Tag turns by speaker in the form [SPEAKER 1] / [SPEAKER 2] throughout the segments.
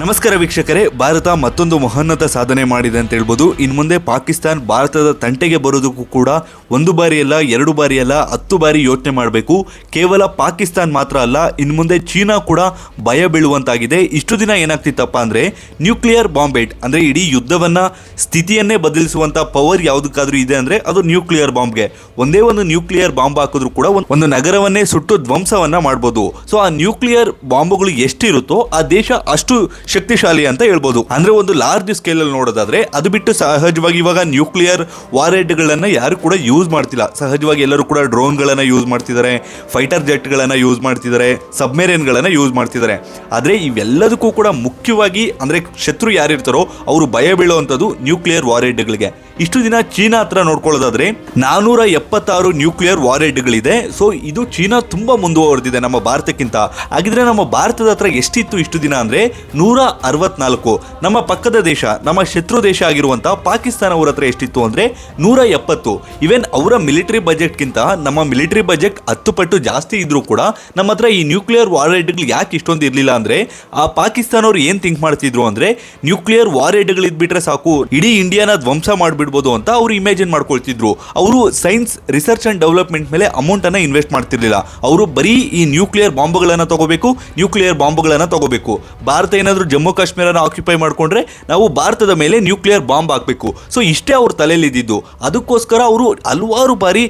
[SPEAKER 1] ನಮಸ್ಕಾರ ವೀಕ್ಷಕರೇ, ಭಾರತ ಮತ್ತೊಂದು ಮಹೋನ್ನತ ಸಾಧನೆ ಮಾಡಿದೆ ಅಂತ ಹೇಳ್ಬೋದು. ಇನ್ನು ಮುಂದೆ ಪಾಕಿಸ್ತಾನ್ ಭಾರತದ ತಂಟೆಗೆ ಬರೋದಕ್ಕೂ ಕೂಡ ಒಂದು ಬಾರಿಯಲ್ಲ ಎರಡು ಬಾರಿಯಲ್ಲ ಹತ್ತು ಬಾರಿ ಯೋಚನೆ ಮಾಡಬೇಕು. ಕೇವಲ ಪಾಕಿಸ್ತಾನ್ ಮಾತ್ರ ಅಲ್ಲ ಇನ್ನು ಮುಂದೆ ಚೀನಾ ಕೂಡ ಭಯ ಬೀಳುವಂತಾಗಿದೆ. ಇಷ್ಟು ದಿನ ಏನಾಗ್ತಿತ್ತಪ್ಪ ಅಂದರೆ, ನ್ಯೂಕ್ಲಿಯರ್ ಬಾಂಬೇಟ್ ಅಂದರೆ ಇಡೀ ಯುದ್ಧವನ್ನ ಸ್ಥಿತಿಯನ್ನೇ ಬದಲಿಸುವಂಥ ಪವರ್ ಯಾವುದಕ್ಕಾದ್ರೂ ಇದೆ ಅಂದರೆ ಅದು ನ್ಯೂಕ್ಲಿಯರ್ ಬಾಂಬ್ಗೆ. ಒಂದೇ ಒಂದು ನ್ಯೂಕ್ಲಿಯರ್ ಬಾಂಬ್ ಹಾಕಿದ್ರು ಕೂಡ ಒಂದು ನಗರವನ್ನೇ ಸುಟ್ಟು ಧ್ವಂಸವನ್ನ ಮಾಡ್ಬೋದು. ಸೊ, ಆ ನ್ಯೂಕ್ಲಿಯರ್ ಬಾಂಬುಗಳು ಎಷ್ಟಿರುತ್ತೋ, ಆ ದೇಶ ಅಷ್ಟು ಶಕ್ತಿಶಾಲಿ ಅಂತ ಹೇಳ್ಬೋದು. ಅಂದ್ರೆ ಒಂದು ಲಾರ್ಜ್ ಸ್ಕೇಲ್ ಅಲ್ಲಿ ನೋಡೋದಾದ್ರೆ ಅದು ಬಿಟ್ಟು ಸಹಜವಾಗಿ ಇವಾಗ ನ್ಯೂಕ್ಲಿಯರ್ ವಾರೆಡ್ ಗಳನ್ನ ಯಾರು ಕೂಡ ಯೂಸ್ ಮಾಡ್ತಿಲ್ಲ. ಸಹಜವಾಗಿ ಎಲ್ಲರೂ ಕೂಡ ಡ್ರೋನ್ ಗಳನ್ನ ಯೂಸ್ ಮಾಡ್ತಿದ್ದಾರೆ ಫೈಟರ್ ಜೆಟ್ ಗಳನ್ನ ಯೂಸ್ ಮಾಡ್ತಿದ್ದಾರೆ ಸಬ್ಮೆರಿನ್ ಗಳನ್ನ ಯೂಸ್ ಮಾಡ್ತಿದ್ದಾರೆ. ಆದ್ರೆ ಇವೆಲ್ಲದಕ್ಕೂ ಕೂಡ ಮುಖ್ಯವಾಗಿ ಅಂದ್ರೆ ಶತ್ರು ಯಾರಿರ್ತಾರೋ ಅವರು ಭಯ ಬೀಳುವಂತದ್ದು ನ್ಯೂಕ್ಲಿಯರ್ ವಾರೆಡ್ಗಳಿಗೆ ಇಷ್ಟು ದಿನ ಚೀನಾ ಹತ್ರ ನೋಡ್ಕೊಳ್ಳೋದಾದ್ರೆ ನಾನೂರ ಎಪ್ಪತ್ತಾರು ನ್ಯೂಕ್ಲಿಯರ್ ವಾರೆಡ್ಗಳಿದೆ ಸೊ ಇದು ಚೀನಾ ತುಂಬಾ ಮುಂದುವರೆದಿದೆ ನಮ್ಮ ಭಾರತಕ್ಕಿಂತ. ಹಾಗಿದ್ರೆ ನಮ್ಮ ಭಾರತದ ಹತ್ರ ಎಷ್ಟಿತ್ತು ಇಷ್ಟು ದಿನ ಅಂದ್ರೆ ನೂರ ಅರವತ್ನಾಲ್ಕು ನಮ್ಮ ಪಕ್ಕದ ದೇಶ, ನಮ್ಮ ಶತ್ರು ದೇಶ ಆಗಿರುವಂತಹ ಪಾಕಿಸ್ತಾನ ಅವರ ಹತ್ರ ಎಷ್ಟಿತ್ತು ಅಂದ್ರೆ ನೂರ ಎಪ್ಪತ್ತು ಇವನ್ ಅವರ ಮಿಲಿಟರಿ ಬಜೆಟ್ಗಿಂತ ನಮ್ಮ ಮಿಲಿಟರಿ ಬಜೆಟ್ ಹತ್ತು ಪಟ್ಟು ಜಾಸ್ತಿ ಇದ್ರೂ ಕೂಡ ನಮ್ಮ ಹತ್ರ ಈ ನ್ಯೂಕ್ಲಿಯರ್ ವಾರೆಡ್ಗಳು ಯಾಕೆ ಇಷ್ಟೊಂದು ಇರಲಿಲ್ಲ ಅಂದ್ರೆ ಆ ಪಾಕಿಸ್ತಾನ ಅವ್ರು ಏನ್ ಥಿಂಕ್ ಮಾಡ್ತಿದ್ರು ಅಂದ್ರೆ ನ್ಯೂಕ್ಲಿಯರ್ ವಾರೆಡ್ಗಳು ಇದ್ಬಿಟ್ರೆ ಸಾಕು, ಇಡೀ ಇಂಡಿಯಾನ ಧ್ವಂಸ ಮಾಡ್ಬಿಡ್ಬೋದು ಅಂತ ಅವರು ಇಮ್ಯಾಜಿನ್ ಮಾಡ್ಕೊಳ್ತಿದ್ರು. ಅವರು ಸೈನ್ಸ್ ರಿಸರ್ಚ್ ಅಂಡ್ ಡೆವಲಪ್ಮೆಂಟ್ ಮೇಲೆ ಅಮೌಂಟ್ ಅನ್ನ ಇನ್ವೆಸ್ಟ್ ಮಾಡ್ತಿರ್ಲಿಲ್ಲ. ಅವರು ಬರೀ ಈ ನ್ಯೂಕ್ಲಿಯರ್ ಬಾಂಬ್ಗಳನ್ನ ತಗೋಬೇಕು ನ್ಯೂಕ್ಲಿಯರ್ ಬಾಂಬ್ಗಳನ್ನ ತಗೋಬೇಕು. ಭಾರತ ಏನಾದರೂ ಜಮ್ಮು ಕಾಶ್ಮೀರನ ಆಕ್ಯುಪೈ ಮಾಡ್ಕೊಂಡ್ರೆ ನಾವು ಭಾರತದ ಮೇಲೆ ನ್ಯೂಕ್ಲಿಯರ್ ಬಾಂಬ್ ಹಾಕಬೇಕು. ಸೊ ಇಷ್ಟೇ ಅವ್ರ ತಲೆಯಲ್ಲಿ ಇದ್ದಿದ್ದು ಅದಕ್ಕೋಸ್ಕರ ಅವರು ಹಲವಾರು ಬಾರಿ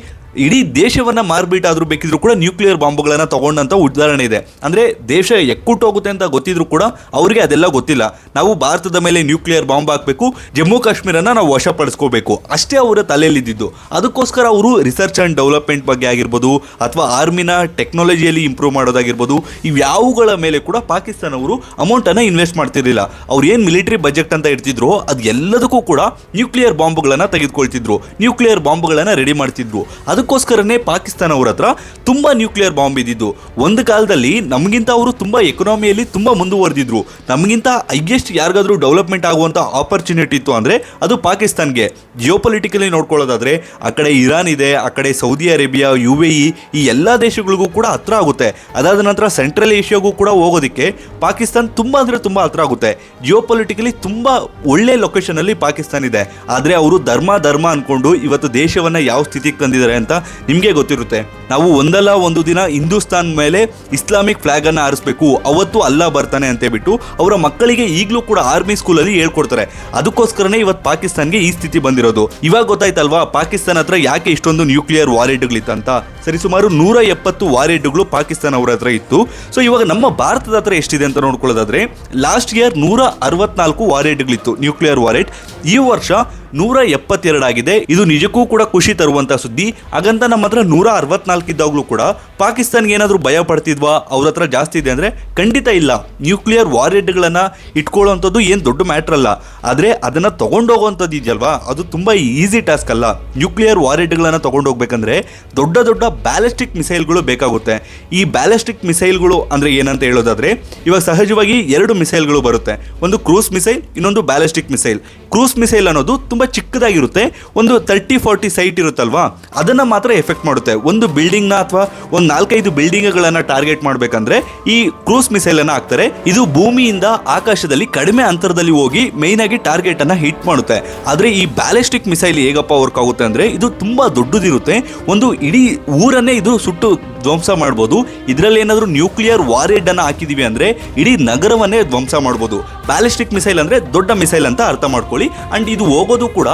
[SPEAKER 1] ಇಡೀ ದೇಶವನ್ನ ಮಾರ್ಬಿಟ್ಟಾದ್ರೂ ಬೇಕಿದ್ರು ಕೂಡ ನ್ಯೂಕ್ಲಿಯರ್ ಬಾಂಬ್ಗಳನ್ನ ತಗೊಂಡಂತ ಉದಾಹರಣೆ ಇದೆ. ಅಂದ್ರೆ ದೇಶ ಎಕ್ಕುಟ್ಟೋಗುತ್ತೆ ಅಂತ ಗೊತ್ತಿದ್ರು ಕೂಡ ಅವರಿಗೆ ಅದೆಲ್ಲ ಗೊತ್ತಿಲ್ಲ. ನಾವು ಭಾರತದ ಮೇಲೆ ನ್ಯೂಕ್ಲಿಯರ್ ಬಾಂಬ್ ಹಾಕಬೇಕು, ಜಮ್ಮು ಕಾಶ್ಮೀರನ ನಾವು ವಶಪಡಿಸ್ಕೋಬೇಕು. ಅಷ್ಟೇ ಅವರ ತಲೆಯಲ್ಲಿದ್ದು ಅದಕ್ಕೋಸ್ಕರ ಅವರು ರಿಸರ್ಚ್ ಅಂಡ್ ಡೆವಲಪ್ಮೆಂಟ್ ಬಗ್ಗೆ ಆಗಿರ್ಬೋದು, ಅಥವಾ ಆರ್ಮಿನ ಟೆಕ್ನಾಲಜಿಯಲ್ಲಿ ಇಂಪ್ರೂವ್ ಮಾಡೋದಾಗಿರ್ಬೋದು, ಇವ್ಯಾವುಗಳ ಮೇಲೆ ಕೂಡ ಪಾಕಿಸ್ತಾನ ಅವರು ಅಮೌಂಟ್ ಅನ್ನ ಇನ್ವೆಸ್ಟ್ ಮಾಡ್ತಿರ್ಲಿಲ್ಲ. ಅವ್ರು ಏನು ಮಿಲಿಟರಿ ಬಜೆಟ್ ಅಂತ ಇಡ್ತಿದ್ರು ಅದೆಲ್ಲದಕ್ಕೂ ಕೂಡ ನ್ಯೂಕ್ಲಿಯರ್ ಬಾಂಬ್ಗಳನ್ನ ತೆಗೆದುಕೊಳ್ತಿದ್ರು. ನ್ಯೂಕ್ಲಿಯರ್ ಬಾಂಬ್ಗಳನ್ನ ರೆಡಿ ಮಾಡ್ತಿದ್ರು. ಅದಕ್ಕೋಸ್ಕರನೇ ಪಾಕಿಸ್ತಾನ ಅವ್ರ ಹತ್ರ ತುಂಬಾ ನ್ಯೂಕ್ಲಿಯರ್ ಬಾಂಬ್ ಇದ್ದಿದ್ದು. ಒಂದು ಕಾಲದಲ್ಲಿ ನಮಗಿಂತ ಅವರು ತುಂಬಾ ಎಕನಾಮಿಯಲ್ಲಿ ತುಂಬಾ ಮುಂದುವರೆದಿದ್ರು. ನಮಗಿಂತ ಹೈಯೆಸ್ಟ್ ಯಾರಿಗಾದ್ರೂ ಡೆವಲಪ್ಮೆಂಟ್ ಆಗುವಂತ ಆಪರ್ಚುನಿಟಿ ಇತ್ತು ಅಂದ್ರೆ ಅದು ಪಾಕಿಸ್ತಾನ್ಗೆ. ಜಿಯೋಪೊಲಿಟಿಕಲಿ ನೋಡ್ಕೊಳ್ಳೋದಾದ್ರೆ, ಆ ಕಡೆ ಇರಾನ್ ಇದೆ, ಆ ಕಡೆ Saudi Arabia U A E ಈ ಎಲ್ಲ ದೇಶಗಳಿಗೂ ಕೂಡ ಹತ್ರ ಆಗುತ್ತೆ. ಅದಾದ ನಂತರ ಸೆಂಟ್ರಲ್ ಏಷ್ಯಾಗೂ ಕೂಡ ಹೋಗೋದಕ್ಕೆ ಪಾಕಿಸ್ತಾನ್ ತುಂಬಾ ಅಂದರೆ ತುಂಬಾ ಹತ್ರ ಆಗುತ್ತೆ. ಜಿಯೋಪೊಲಿಟಿಕಲಿ ತುಂಬಾ ಒಳ್ಳೆ ಲೊಕೇಶನ್ ಅಲ್ಲಿ ಪಾಕಿಸ್ತಾನ್ ಇದೆ. ಆದ್ರೆ ಅವರು ಧರ್ಮ ಧರ್ಮ ಅನ್ಕೊಂಡು ಇವತ್ತು ದೇಶವನ್ನ ಯಾವ ಸ್ಥಿತಿಗೆ ತಂದಿದ್ದಾರೆ ಅಂತ ನಿಮ್ಗೆ ಗೊತ್ತಿರುತ್ತೆ ನಾವು ಒಂದಲ್ಲ ಒಂದು ದಿನ ಹಿಂದೂಸ್ತಾನ್ ಮೇಲೆ ಇಸ್ಲಾಮಿಕ್ ಫ್ಲಾಗ್ ಅನ್ನ ಆರಿಸಬೇಕು ಅವತ್ತು ಅಲ್ಲ ಬರ್ತಾನೆ ಅಂತ ಬಿಟ್ಟು ಅವರ ಮಕ್ಕಳಿಗೆ ಈಗಲೂ ಕೂಡ ಆರ್ಮಿ ಸ್ಕೂಲಲ್ಲಿ ಹೇಳ್ಕೊಡ್ತಾರೆ. ಅದಕ್ಕೋಸ್ಕರನೇ ಇವತ್ತು ಪಾಕಿಸ್ತಾನ್ಗೆ ಈ ಸ್ಥಿತಿ ಬಂದಿರೋದು. ಇವಾಗ ಗೊತ್ತಾಯ್ತಲ್ವಾ, ಪಾಕಿಸ್ತಾನ ಹತ್ರ ಯಾಕೆ ಇಷ್ಟೊಂದು ನ್ಯೂಕ್ಲಿಯರ್ ವಾರೆಡ್ಗಳಿತ್ತಂತ ಸರಿ, ಸುಮಾರು ನೂರ ಎಪ್ಪತ್ತು ವಾರೆಡ್ಗಳು ಪಾಕಿಸ್ತಾನ ಅವರ ಹತ್ರ ಇತ್ತು. ಸೊ ಇವಾಗ ನಮ್ಮ ಭಾರತದ ಹತ್ರ ಎಷ್ಟಿದೆ ಅಂತ ನೋಡ್ಕೊಳ್ಳೋದಾದ್ರೆ ಲಾಸ್ಟ್ ಇಯರ್ ನೂರ ಅರವತ್ನಾಲ್ಕು ವಾರೆಡ್ಗಳಿತ್ತು ನ್ಯೂಕ್ಲಿಯರ್ ವಾರೆಡ್ ಈ ವರ್ಷ ನೂರ ಎಪ್ಪತ್ತೆರಡಾಗಿದೆ ಇದು ನಿಜಕ್ಕೂ ಕೂಡ ಖುಷಿ ತರುವಂತಹ ಸುದ್ದಿ. ಹಾಗಂತ ನಮ್ಮ ಹತ್ರ ನೂರ ಅರವತ್ನಾಲ್ಕು ಇದ್ದಾಗಲೂ ಕೂಡ ಪಾಕಿಸ್ತಾನ್ಗೆ ಏನಾದರೂ ಭಯ ಪಡ್ತಿದ್ವಾ? ಅವ್ರ ಹತ್ರ ಜಾಸ್ತಿ ಇದೆ ಅಂದ್ರೆ ಖಂಡಿತ ಇಲ್ಲ. ನ್ಯೂಕ್ಲಿಯರ್ ವಾರೆಡ್ಗಳನ್ನ ಇಟ್ಕೊಳ್ಳೋವಂಥದ್ದು ಏನು ದೊಡ್ಡ ಮ್ಯಾಟ್ರ್ ಅಲ್ಲ. ಆದರೆ ಅದನ್ನ ತಗೊಂಡೋಗುವಂಥದ್ದು ಇದೆಯಲ್ವಾ? ಅದು ತುಂಬಾ ಈಸಿ ಟಾಸ್ಕ್ ಅಲ್ಲ. ನ್ಯೂಕ್ಲಿಯರ್ ವಾರೆಡ್ಗಳನ್ನ ತೊಗೊಂಡೋಗ್ಬೇಕಂದ್ರೆ ದೊಡ್ಡ ದೊಡ್ಡ ಬ್ಯಾಲಿಸ್ಟಿಕ್ ಮಿಸೈಲ್ಗಳು ಬೇಕಾಗುತ್ತೆ. ಈ ಬ್ಯಾಲಿಸ್ಟಿಕ್ ಮಿಸೈಲ್ಗಳು ಅಂದ್ರೆ ಏನಂತ ಹೇಳೋದಾದ್ರೆ, ಇವಾಗ ಸಹಜವಾಗಿ ಎರಡು ಮಿಸೈಲ್ಗಳು ಬರುತ್ತೆ. ಒಂದು ಕ್ರೂಸ್ ಮಿಸೈಲ್, ಇನ್ನೊಂದು ಬ್ಯಾಲಿಸ್ಟಿಕ್ ಮಿಸೈಲ್. ಕ್ರೂಸ್ ಮಿಸೈಲ್ ಅನ್ನೋದು ತುಂಬಾ ಚಿಕ್ಕದಾಗಿರುತ್ತೆ. ಒಂದು ತರ್ಟಿ ಫಾರ್ಟಿ ಸೈಟ್ ಇರುತ್ತಲ್ವಾ? ಅದನ್ನ ಮಾತ್ರ ಎಫೆಕ್ಟ್ ಮಾಡುತ್ತೆ. ಒಂದು ಬಿಲ್ಡಿಂಗ್ನ ಅಥವಾ ಒಂದು ನಾಲ್ಕೈದು ಬಿಲ್ಡಿಂಗ್ಗಳನ್ನ ಟಾರ್ಗೆಟ್ ಮಾಡಬೇಕಂದ್ರೆ ಈ ಕ್ರೂಸ್ ಮಿಸೈಲ್ ಅನ್ನು ಹಾಕ್ತಾರೆ. ಇದು ಭೂಮಿಯಿಂದ ಆಕಾಶದಲ್ಲಿ ಕಡಿಮೆ ಅಂತರದಲ್ಲಿ ಹೋಗಿ ಮೇಯ್ನ್ ಆಗಿ ಟಾರ್ಗೆಟ್ ಅನ್ನ ಹಿಟ್ ಮಾಡುತ್ತೆ. ಆದರೆ ಈ ಬ್ಯಾಲಿಸ್ಟಿಕ್ ಮಿಸೈಲ್ ಹೇಗಪ್ಪ ವರ್ಕ್ ಆಗುತ್ತೆ ಅಂದ್ರೆ ಇದು ತುಂಬಾ ದೊಡ್ಡದಿರುತ್ತೆ. ಒಂದು ಇಡೀ ಊರನ್ನೇ ಇದು ಸುಟ್ಟು ಧ್ವಂಸ ಮಾಡ್ಬೋದು. ಇದರಲ್ಲಿ ಏನಾದರೂ ನ್ಯೂಕ್ಲಿಯರ್ ವಾರೆಡ್ ಅನ್ನ ಹಾಕಿದೀವಿ ಅಂದ್ರೆ ಇಡೀ ನಗರವನ್ನೇ ಧ್ವಂಸ ಮಾಡ್ಬೋದು. ಬ್ಯಾಲಿಸ್ಟಿಕ್ ಮಿಸೈಲ್ ಅಂದ್ರೆ ದೊಡ್ಡ ಮಿಸೈಲ್ ಅಂತ ಅರ್ಥ ಮಾಡ್ಕೊಳ್ಳಿ. ಅಂಡ್ ಇದು ಹೋಗೋದು ಕೂಡ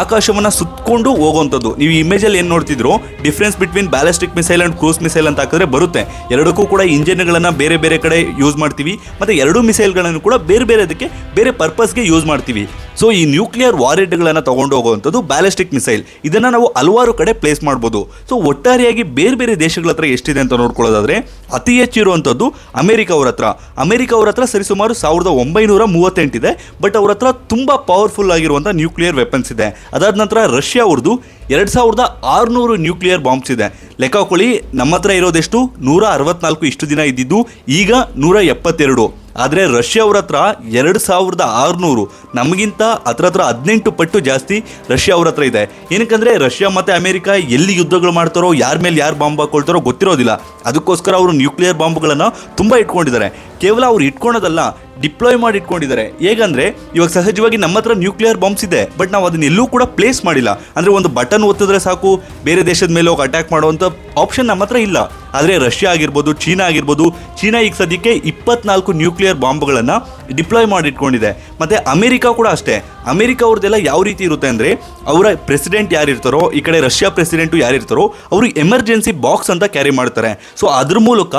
[SPEAKER 1] ಆಕಾಶವನ್ನ ಸುತ್ತಕೊಂಡು ಹೋಗುವಂಥದ್ದು ನೀವು ಇಮೇಜ್ ಅಲ್ಲಿ ಏನ್ ನೋಡ್ತಿದ್ರು difference between ballistic missile and cruise missile ಅಂತ ಹಾಕಿದ್ರೆ ಬರುತ್ತೆ. ಎರಡಕ್ಕೂ ಕೂಡ ಇಂಜಿನ್ಗಳನ್ನ ಬೇರೆ ಬೇರೆ ಕಡೆ ಯೂಸ್ ಮಾಡ್ತೀವಿ. ಮತ್ತೆ ಎರಡು ಮಿಸೈಲ್ಗಳನ್ನು ಕೂಡ ಬೇರೆ ಬೇರೆ ಅದಕ್ಕೆ, ಬೇರೆ ಪರ್ಪಸ್ಗೆ ಯೂಸ್ ಮಾಡ್ತೀವಿ. ಸೊ ಈ ನ್ಯೂಕ್ಲಿಯರ್ ವಾರೆಡ್ಗಳನ್ನ ತಗೊಂಡು ಹೋಗುವಂಥದ್ದು ಬ್ಯಾಲಿಸ್ಟಿಕ್ ಮಿಸೈಲ್ ಇದನ್ನು ನಾವು ಹಲವಾರು ಕಡೆ ಪ್ಲೇಸ್ ಮಾಡ್ಬೋದು. ಸೊ ಒಟ್ಟಾರೆಯಾಗಿ ಬೇರೆ ಬೇರೆ ದೇಶಗಳ ಹತ್ರ ಎಷ್ಟಿದೆ ಅಂತ ನೋಡ್ಕೊಳ್ಳೋದಾದ್ರೆ, ಅತಿ ಹೆಚ್ಚಿರುವಂಥದ್ದು ಅಮೆರಿಕ ಅವ್ರ ಹತ್ರ. ಅಮೆರಿಕ ಅವ್ರ ಹತ್ರ ಸರಿಸುಮಾರು ಸಾವಿರದ ಒಂಬೈನೂರ ಮೂವತ್ತೆಂಟಿದೆ ಬಟ್ ಅವ್ರ ಹತ್ರ ತುಂಬ ಪವರ್ಫುಲ್ ಆಗಿರುವಂಥ ನ್ಯೂಕ್ಲಿಯರ್ ವೆಪನ್ಸ್ ಇದೆ. ಅದಾದ ನಂತರ ರಷ್ಯಾ ಅವ್ರದ್ದು ಎರಡು ಸಾವಿರದ ಆರುನೂರು ನ್ಯೂಕ್ಲಿಯರ್ ಬಾಂಬ್ಸ್ ಇದೆ. ಲೆಕ್ಕ ಹಾಕೊಳ್ಳಿ ನಮ್ಮ ಹತ್ರ ಇರೋದೆಷ್ಟು? ನೂರ ಅರವತ್ನಾಲ್ಕು ಇಷ್ಟು ದಿನ ಇದ್ದಿದ್ದು, ಈಗ ನೂರ ಎಪ್ಪತ್ತೆರಡು. ಆದರೆ ರಷ್ಯಾ ಅವ್ರ ಹತ್ರ ಎರಡು ಸಾವಿರದ ಆರುನೂರು. ನಮಗಿಂತ ಹತ್ರ ಹತ್ರ ಹದಿನೆಂಟು ಪಟ್ಟು ಜಾಸ್ತಿ ರಷ್ಯಾ ಅವ್ರ ಹತ್ರ ಇದೆ. ಏನಕ್ಕಂದರೆ, ರಷ್ಯಾ ಮತ್ತು ಅಮೆರಿಕ ಎಲ್ಲಿ ಯುದ್ಧಗಳು ಮಾಡ್ತಾರೋ, ಯಾರ ಮೇಲೆ ಯಾರು ಬಾಂಬ್ ಹಾಕೊಳ್ತಾರೋ ಗೊತ್ತಿರೋದಿಲ್ಲ. ಅದಕ್ಕೋಸ್ಕರ ಅವರು ನ್ಯೂಕ್ಲಿಯರ್ ಬಾಂಬ್ಗಳನ್ನು ತುಂಬ ಇಟ್ಕೊಂಡಿದ್ದಾರೆ. ಕೇವಲ ಅವ್ರು ಇಟ್ಕೊಳೋದಲ್ಲ ಡಿಪ್ಲಾಯ್ ಮಾಡಿ ಇಟ್ಕೊಂಡಿದ್ದಾರೆ. ಹೇಗಂದ್ರೆ, ಇವಾಗ ಸಹಜವಾಗಿ ನಮ್ಮ ಹತ್ರ ನ್ಯೂಕ್ಲಿಯರ್ ಬಾಂಬ್ಸ್ ಇದೆ ಬಟ್ ನಾವು ಅದನ್ನ ಎಲ್ಲೂ ಕೂಡ ಪ್ಲೇಸ್ ಮಾಡಿಲ್ಲ. ಅಂದ್ರೆ ಒಂದು ಬಟನ್ ಒತ್ತಿದ್ರೆ ಸಾಕು, ಬೇರೆ ದೇಶದ ಮೇಲೆ ಹೋಗಿ ಅಟ್ಯಾಕ್ ಮಾಡುವಂತ ಆಪ್ಷನ್ ನಮ್ಮ ಹತ್ರ ಇಲ್ಲ. ಆದರೆ ರಷ್ಯಾ ಆಗಿರ್ಬೋದು ಚೀನಾ ಆಗಿರ್ಬೋದು ಚೀನಾ ಈಗ ಸದ್ಯಕ್ಕೆ ಇಪ್ಪತ್ನಾಲ್ಕು ನ್ಯೂಕ್ಲಿಯರ್ ಬಾಂಬ್ಗಳನ್ನು ಡಿಪ್ಲಾಯ್ ಮಾಡಿ ಇಟ್ಕೊಂಡಿದೆ. ಮತ್ತೆ ಅಮೆರಿಕಾ ಕೂಡ ಅಷ್ಟೇ. ಅಮೆರಿಕಾ ಅವ್ರದ್ದೆಲ್ಲ ಯಾವ ರೀತಿ ಇರುತ್ತೆ ಅಂದರೆ, ಅವರ ಪ್ರೆಸಿಡೆಂಟ್ ಯಾರಿರ್ತಾರೋ, ಈ ಕಡೆ ರಷ್ಯಾ ಪ್ರೆಸಿಡೆಂಟು ಯಾರಿರ್ತಾರೋ ಅವರು ಎಮರ್ಜೆನ್ಸಿ ಬಾಕ್ಸ್ ಅಂತ ಕ್ಯಾರಿ ಮಾಡ್ತಾರೆ. ಸೊ ಅದ್ರ ಮೂಲಕ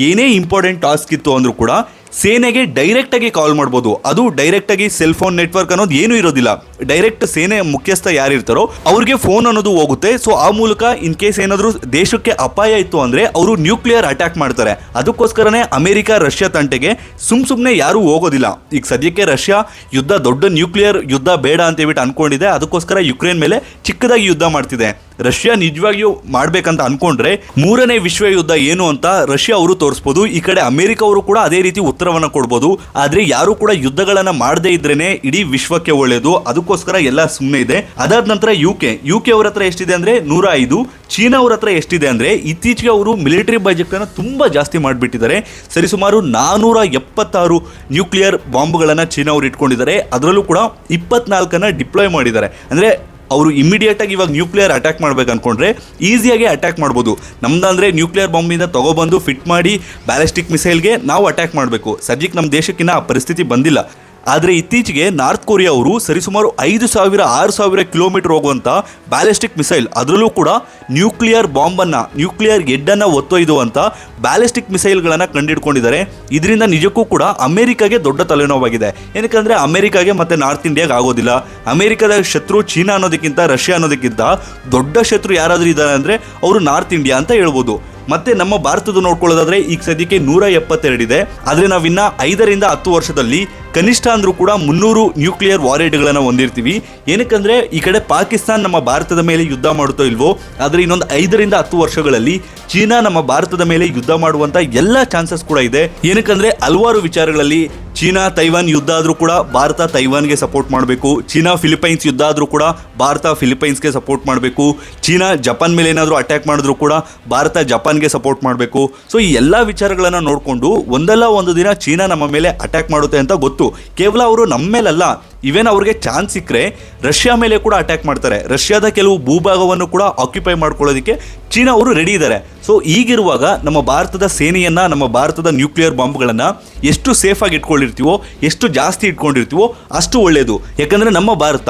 [SPEAKER 1] ಏನೇ ಇಂಪಾರ್ಟೆಂಟ್ ಟಾಸ್ಕ್ ಇತ್ತು ಅಂದರೂ ಕೂಡ ಸೇನೆಗೆ ಡೈರೆಕ್ಟಾಗಿ ಕಾಲ್ ಮಾಡ್ಬೋದು. ಅದು ಡೈರೆಕ್ಟಾಗಿ ಸೆಲ್ ಫೋನ್ ನೆಟ್ವರ್ಕ್ ಅನ್ನೋದು ಏನೂ ಇರೋದಿಲ್ಲ. ಡೈರೆಕ್ಟ್ ಸೇನೆ ಮುಖ್ಯಸ್ಥ ಯಾರಿರ್ತಾರೋ ಅವ್ರಿಗೆ ಫೋನ್ ಅನ್ನೋದು ಹೋಗುತ್ತೆ. ಸೊ ಆ ಮೂಲಕ ಇನ್ ಕೇಸ್ ಏನಾದರೂ ದೇಶಕ್ಕೆ ಅಪಾಯ ಇತ್ತು ಅಂದ್ರೆ ಅವರು ನ್ಯೂಕ್ಲಿಯರ್ ಅಟ್ಯಾಕ್ ಮಾಡ್ತಾರೆ. ಅದಕ್ಕೋಸ್ಕರನೇ ಅಮೆರಿಕ, ರಷ್ಯಾ ತಂಟೆಗೆ ಸುಮ್ ಸುಮ್ನೆ ಯಾರೂ ಹೋಗೋದಿಲ್ಲ. ಈಗ ಸದ್ಯಕ್ಕೆ ರಷ್ಯಾ ಯುದ್ಧ ದೊಡ್ಡ ನ್ಯೂಕ್ಲಿಯರ್ ಯುದ್ಧ ಬೇಡ ಅಂತ ಹೇಳ್ಬಿಟ್ಟು ಅನ್ಕೊಂಡಿದೆ. ಅದಕ್ಕೋಸ್ಕರ ಯುಕ್ರೇನ್ ಮೇಲೆ ಚಿಕ್ಕದಾಗಿ ಯುದ್ಧ ಮಾಡ್ತಿದೆ. ರಷ್ಯಾ ನಿಜವಾಗಿಯೂ ಮಾಡ್ಬೇಕಂತ ಅನ್ಕೊಂಡ್ರೆ ಮೂರನೇ ವಿಶ್ವ ಯುದ್ಧ ಏನು ಅಂತ ರಷ್ಯಾ ಅವರು ತೋರಿಸ್ಬೋದು. ಈ ಕಡೆ ಅಮೆರಿಕ ಅವರು ಕೂಡ ಅದೇ ರೀತಿ ಉತ್ತರವನ್ನ ಕೊಡ್ಬೋದು. ಆದ್ರೆ ಯಾರು ಕೂಡ ಯುದ್ಧಗಳನ್ನ ಮಾಡದೇ ಇದ್ರೇನೆ ಇಡೀ ವಿಶ್ವಕ್ಕೆ ಒಳ್ಳೆಯದು ಅದಕ್ಕೋಸ್ಕರ ಎಲ್ಲ ಸುಮ್ಮನೆ ಇದೆ. ಅದಾದ ನಂತರ ಯು ಕೆ ಯು ಕೆ ಅವ್ರ ಹತ್ರ ಎಷ್ಟಿದೆ ಅಂದ್ರೆ ನೂರ ಐದು. ಚೀನಾ ಅವ್ರ ಹತ್ರ ಎಷ್ಟಿದೆ ಅಂದ್ರೆ ಇತ್ತೀಚೆಗೆ ಅವರು ಮಿಲಿಟರಿ ಬಜೆಟ್ ಅನ್ನು ತುಂಬಾ ಜಾಸ್ತಿ ಮಾಡಿಬಿಟ್ಟಿದ್ದಾರೆ. ಸರಿಸುಮಾರು ನಾನೂರ ಎಪ್ಪತ್ತಾರು ನ್ಯೂಕ್ಲಿಯರ್ ಬಾಂಬ್ಗಳನ್ನ ಚೀನಾ ಅವರು ಇಟ್ಕೊಂಡಿದ್ದಾರೆ. ಅದರಲ್ಲೂ ಕೂಡ ಇಪ್ಪತ್ನಾಲ್ಕನ್ನ ಡಿಪ್ಲಾಯ್ ಮಾಡಿದ್ದಾರೆ. ಅಂದ್ರೆ ಅವರು ಇಮಿಡಿಯೇಟ್ ಆಗಿ ಇವಾಗ ನ್ಯೂಕ್ಲಿಯರ್ ಅಟ್ಯಾಕ್ ಮಾಡ್ಬೇಕು ಅನ್ಕೊಂಡ್ರೆ ಈಸಿಯಾಗಿ ಅಟ್ಯಾಕ್ ಮಾಡ್ಬೋದು. ನಮ್ದಂದ್ರೆ ನ್ಯೂಕ್ಲಿಯರ್ ಬಾಂಬಿಂದ ತಗೊಬಂದು ಫಿಟ್ ಮಾಡಿ ಬ್ಯಾಲಿಸ್ಟಿಕ್ ಮಿಸೈಲ್ಗೆ ನಾವು ಅಟ್ಯಾಕ್ ಮಾಡಬೇಕು. ಸದ್ಯಕ್ಕೆ ನಮ್ಮ ದೇಶಕ್ಕಿನ್ನ ಆ ಪರಿಸ್ಥಿತಿ ಬಂದಿಲ್ಲ. ಆದರೆ ಇತ್ತೀಚೆಗೆ ನಾರ್ತ್ ಕೊರಿಯಾ ಅವರು ಸರಿಸುಮಾರು ಐದು ಸಾವಿರ, ಆರು ಸಾವಿರ ಕಿಲೋಮೀಟರ್ ಹೋಗುವಂಥ ಬ್ಯಾಲಿಸ್ಟಿಕ್ ಮಿಸೈಲ್, ಅದರಲ್ಲೂ ಕೂಡ ನ್ಯೂಕ್ಲಿಯರ್ ಬಾಂಬನ್ನು, ನ್ಯೂಕ್ಲಿಯರ್ ಎಡ್ಡನ್ನು ಒತ್ತೊಯ್ದುವಂಥ ಬ್ಯಾಲಿಸ್ಟಿಕ್ ಮಿಸೈಲ್ಗಳನ್ನು ಕಂಡಿಡ್ಕೊಂಡಿದ್ದಾರೆ. ಇದರಿಂದ ನಿಜಕ್ಕೂ ಕೂಡ ಅಮೆರಿಕಾಗೆ ದೊಡ್ಡ ತಲೆನೋವಾಗಿದೆ. ಏನಕ್ಕಂದರೆ ಅಮೆರಿಕಾಗೆ ಮತ್ತು ನಾರ್ತ್ ಇಂಡಿಯಾಗೆ ಆಗೋದಿಲ್ಲ. ಅಮೆರಿಕದ ಶತ್ರು ಚೀನಾ ಅನ್ನೋದಕ್ಕಿಂತ ರಷ್ಯಾ ಅನ್ನೋದಕ್ಕಿಂತ ದೊಡ್ಡ ಶತ್ರು ಯಾರಾದರೂ ಇದ್ದಾರೆ ಅಂದರೆ ಅವರು ನಾರ್ತ್ ಇಂಡಿಯಾ ಅಂತ ಹೇಳ್ಬೋದು. ಮತ್ತೆ ನಮ್ಮ ಭಾರತದ ನೋಡ್ಕೊಳ್ಳೋದಾದ್ರೆ ಈಗ ಸದ್ಯಕ್ಕೆ ನೂರ ಎಪ್ಪತ್ತೆರಡಿದೆ. ಆದರೆ ನಾವಿನ್ನ ಐದರಿಂದ ಹತ್ತು ವರ್ಷದಲ್ಲಿ ಕನಿಷ್ಠ ಅಂದ್ರೂ ಕೂಡ ಮುನ್ನೂರು ನ್ಯೂಕ್ಲಿಯರ್ ವಾರೇಡ್ಗಳನ್ನು ಹೊಂದಿರ್ತೀವಿ. ಏನಕ್ಕಂದ್ರೆ ಈ ಕಡೆ ಪಾಕಿಸ್ತಾನ ನಮ್ಮ ಭಾರತದ ಮೇಲೆ ಯುದ್ಧ ಮಾಡುತ್ತೋ ಇಲ್ವೋ, ಆದರೆ ಇನ್ನೊಂದು ಐದರಿಂದ ಹತ್ತು ವರ್ಷಗಳಲ್ಲಿ ಚೀನಾ ನಮ್ಮ ಭಾರತದ ಮೇಲೆ ಯುದ್ಧ ಮಾಡುವಂತ ಎಲ್ಲ ಚಾನ್ಸಸ್ ಕೂಡ ಇದೆ. ಏನಕ್ಕಂದರೆ ಹಲವಾರು ವಿಚಾರಗಳಲ್ಲಿ ಚೀನಾ ತೈವಾನ್ ಯುದ್ಧ ಆದರೂ ಕೂಡ ಭಾರತ ತೈವಾನ್ಗೆ ಸಪೋರ್ಟ್ ಮಾಡಬೇಕು. ಚೀನಾ ಫಿಲಿಪೈನ್ಸ್ ಯುದ್ಧ ಆದರೂ ಕೂಡ ಭಾರತ ಫಿಲಿಪೈನ್ಸ್ಗೆ ಸಪೋರ್ಟ್ ಮಾಡಬೇಕು. ಚೀನಾ ಜಪಾನ್ ಮೇಲೆ ಏನಾದರೂ ಅಟ್ಯಾಕ್ ಮಾಡಿದ್ರೂ ಕೂಡ ಭಾರತ ಜಪಾನ್ಗೆ ಸಪೋರ್ಟ್ ಮಾಡಬೇಕು. ಸೊ ಈ ಎಲ್ಲ ವಿಚಾರಗಳನ್ನು ನೋಡಿಕೊಂಡು ಒಂದಲ್ಲ ಒಂದು ದಿನ ಚೀನಾ ನಮ್ಮ ಮೇಲೆ ಅಟ್ಯಾಕ್ ಮಾಡುತ್ತೆ ಅಂತ ಗೊತ್ತು. ಕೇವಲ ಅವರು ನಮ್ಮ ಮೇಲಲ್ಲ ಇವೇನ್ ಅವ್ರಿಗೆ ಚಾನ್ಸ್ ಸಿಕ್ಕರೆ ರಷ್ಯಾ ಮೇಲೆ ಕೂಡ ಅಟ್ಯಾಕ್ ಮಾಡ್ತಾರೆ. ರಷ್ಯಾದ ಕೆಲವು ಭೂಭಾಗವನ್ನು ಕೂಡ ಆಕ್ಯುಪೈ ಮಾಡ್ಕೊಳ್ಳೋದಕ್ಕೆ ಚೀನಾ ಅವರು ರೆಡಿ ಇದ್ದಾರೆ ಸೊ ಈಗಿರುವಾಗ ನಮ್ಮ ಭಾರತದ ಸೇನೆಯನ್ನ, ನಮ್ಮ ಭಾರತದ ನ್ಯೂಕ್ಲಿಯರ್ ಬಾಂಬ್ಗಳನ್ನು ಎಷ್ಟು ಸೇಫಾಗಿ ಇಟ್ಕೊಂಡಿರ್ತೀವೋ, ಎಷ್ಟು ಜಾಸ್ತಿ ಇಟ್ಕೊಂಡಿರ್ತೀವೋ ಅಷ್ಟು ಒಳ್ಳೆಯದು ಯಾಕಂದ್ರೆ ನಮ್ಮ ಭಾರತ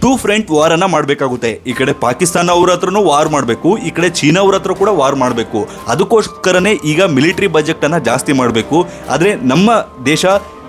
[SPEAKER 1] ಟೂ ಫ್ರಂಟ್ ವಾರ್ ಅನ್ನ ಮಾಡಬೇಕಾಗುತ್ತೆ. ಈ ಕಡೆ ಪಾಕಿಸ್ತಾನ ಅವ್ರ ಹತ್ರನೂ ವಾರ್ ಮಾಡಬೇಕು, ಈ ಕಡೆ ಚೀನಾ ಅವ್ರ ಹತ್ರ ಕೂಡ ವಾರ್ ಮಾಡಬೇಕು. ಅದಕ್ಕೋಸ್ಕರನೇ ಈಗ ಮಿಲಿಟರಿ ಬಜೆಟ್ ಅನ್ನ ಜಾಸ್ತಿ ಮಾಡಬೇಕು. ಆದರೆ ನಮ್ಮ ದೇಶ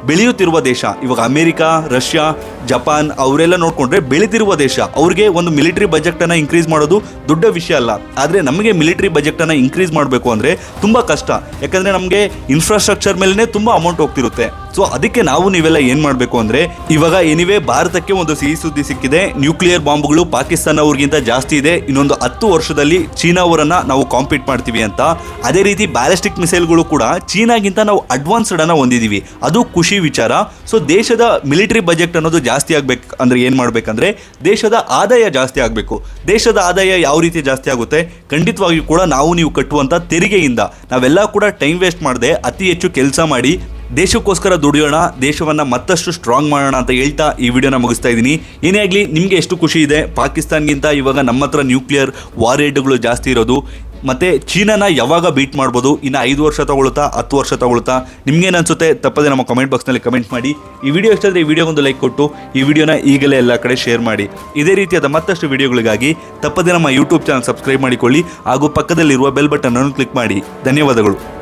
[SPEAKER 1] ಬೆಳೆಯುತ್ತಿರುವ ದೇಶ. ಇವಾಗ ಅಮೆರಿಕಾ, ರಷ್ಯಾ, ಜಪಾನ್ ಅವರೆಲ್ಲ ನೋಡಿಕೊಂಡ್ರೆ ಬೆಳೆದಿರುವ ದೇಶ. ಅವ್ರಿಗೆ ಒಂದು ಮಿಲಿಟರಿ ಬಜೆಟ್ ಅನ್ನ ಇನ್ಕ್ರೀಸ್ ಮಾಡೋದು ದೊಡ್ಡ ವಿಷಯ ಅಲ್ಲ. ಆದರೆ ನಮಗೆ ಮಿಲಿಟರಿ ಬಜೆಟ್ ಅನ್ನ ಇನ್ಕ್ರೀಸ್ ಮಾಡಬೇಕು ಅಂದ್ರೆ ತುಂಬಾ ಕಷ್ಟ. ಯಾಕಂದ್ರೆ ನಮಗೆ ಇನ್ಫ್ರಾಸ್ಟ್ರಕ್ಚರ್ ಮೇಲೇ ತುಂಬಾ ಅಮೌಂಟ್ ಹೋಗ್ತಿರುತ್ತೆ. ಸೊ ಅದಕ್ಕೆ ನಾವು ನೀವೆಲ್ಲ ಏನ್ ಮಾಡಬೇಕು ಅಂದ್ರೆ, ಇವಾಗ ಎನಿವೆ ಭಾರತಕ್ಕೆ ಒಂದು ಸಿಹಿ ಸುದ್ದಿ ಸಿಕ್ಕಿದೆ. ನ್ಯೂಕ್ಲಿಯರ್ ಬಾಂಬ್ಗಳು ಪಾಕಿಸ್ತಾನ ಅವ್ರಿಗಿಂತ ಜಾಸ್ತಿ ಇದೆ. ಇನ್ನೊಂದು ಹತ್ತು ವರ್ಷದಲ್ಲಿ ಚೀನಾ ಅವರನ್ನ ನಾವು ಕಾಂಪೀಟ್ ಮಾಡ್ತೀವಿ ಅಂತ. ಅದೇ ರೀತಿ ಬ್ಯಾಲಿಸ್ಟಿಕ್ ಮಿಸೈಲ್ಗಳು ಕೂಡ ಚೀನಾಗಿಂತ ನಾವು ಅಡ್ವಾನ್ಸ್ಡ್ ಅನ್ನ ಹೊಂದಿದೀವಿ. ಅದು ಖುಷಿ ವಿಚಾರ. ಸೊ ದೇಶದ ಮಿಲಿಟರಿ ಬಜೆಟ್ ಅನ್ನೋದು ಜಾಸ್ತಿ ಆಗ್ಬೇಕು, ಅಂದ್ರೆ ಏನ್ ಮಾಡ್ಬೇಕಂದ್ರೆ, ದೇಶದ ಆದಾಯ ಜಾಸ್ತಿ ಆಗಬೇಕು. ದೇಶದ ಆದಾಯ ಯಾವ ರೀತಿ ಜಾಸ್ತಿ ಆಗುತ್ತೆ? ಖಂಡಿತವಾಗಿಯೂ ಕೂಡ ನಾವು ನೀವು ಕಟ್ಟುವಂತ ತೆರಿಗೆಯಿಂದ. ನಾವೆಲ್ಲ ಕೂಡ ಟೈಮ್ ವೇಸ್ಟ್ ಮಾಡದೆ ಅತಿ ಹೆಚ್ಚು ಕೆಲಸ ಮಾಡಿ ದೇಶಕ್ಕೋಸ್ಕರ ದುಡಿಯೋಣ, ದೇಶವನ್ನು ಮತ್ತಷ್ಟು ಸ್ಟ್ರಾಂಗ್ ಮಾಡೋಣ ಅಂತ ಹೇಳ್ತಾ ಈ ವಿಡಿಯೋನ ಮುಗಿಸ್ತಾ ಇದ್ದೀನಿ. ಏನೇ ಆಗಲಿ, ನಿಮಗೆ ಎಷ್ಟು ಖುಷಿ ಇದೆ? ಪಾಕಿಸ್ತಾನ್ಗಿಂತ ಇವಾಗ ನಮ್ಮ ಹತ್ರ ನ್ಯೂಕ್ಲಿಯರ್ ವಾರೇಡ್ಗಳು ಜಾಸ್ತಿ ಇರೋದು. ಮತ್ತು ಚೀನಾನ ಯಾವಾಗ ಬೀಟ್ ಮಾಡ್ಬೋದು? ಇನ್ನು ಐದು ವರ್ಷ ತಗೊಳ್ತಾ, ಹತ್ತು ವರ್ಷ ತಗೊಳ್ತಾ? ನಿಮ್ಗೇನು ಅನಿಸುತ್ತೆ? ತಪ್ಪದೆ ನಮ್ಮ ಕಮೆಂಟ್ ಬಾಕ್ಸ್ನಲ್ಲಿ ಕಮೆಂಟ್ ಮಾಡಿ. ಈ ವಿಡಿಯೋ ಇಷ್ಟಾದರೆ ಈ ವಿಡಿಯೋಗೊಂದು ಲೈಕ್ ಕೊಟ್ಟು, ಈ ವಿಡಿಯೋನ ಈಗಲೇ ಎಲ್ಲ ಕಡೆ ಶೇರ್ ಮಾಡಿ. ಇದೇ ರೀತಿಯಾದ ಮತ್ತಷ್ಟು ವಿಡಿಯೋಗಳಿಗಾಗಿ ತಪ್ಪದೆ ನಮ್ಮ ಯೂಟ್ಯೂಬ್ ಚಾನಲ್ ಸಬ್ಸ್ಕ್ರೈಬ್ ಮಾಡಿಕೊಳ್ಳಿ. ಹಾಗೂ ಪಕ್ಕದಲ್ಲಿರುವ ಬೆಲ್ ಬಟನ್ ಅನ್ನು ಕ್ಲಿಕ್ ಮಾಡಿ. ಧನ್ಯವಾದಗಳು.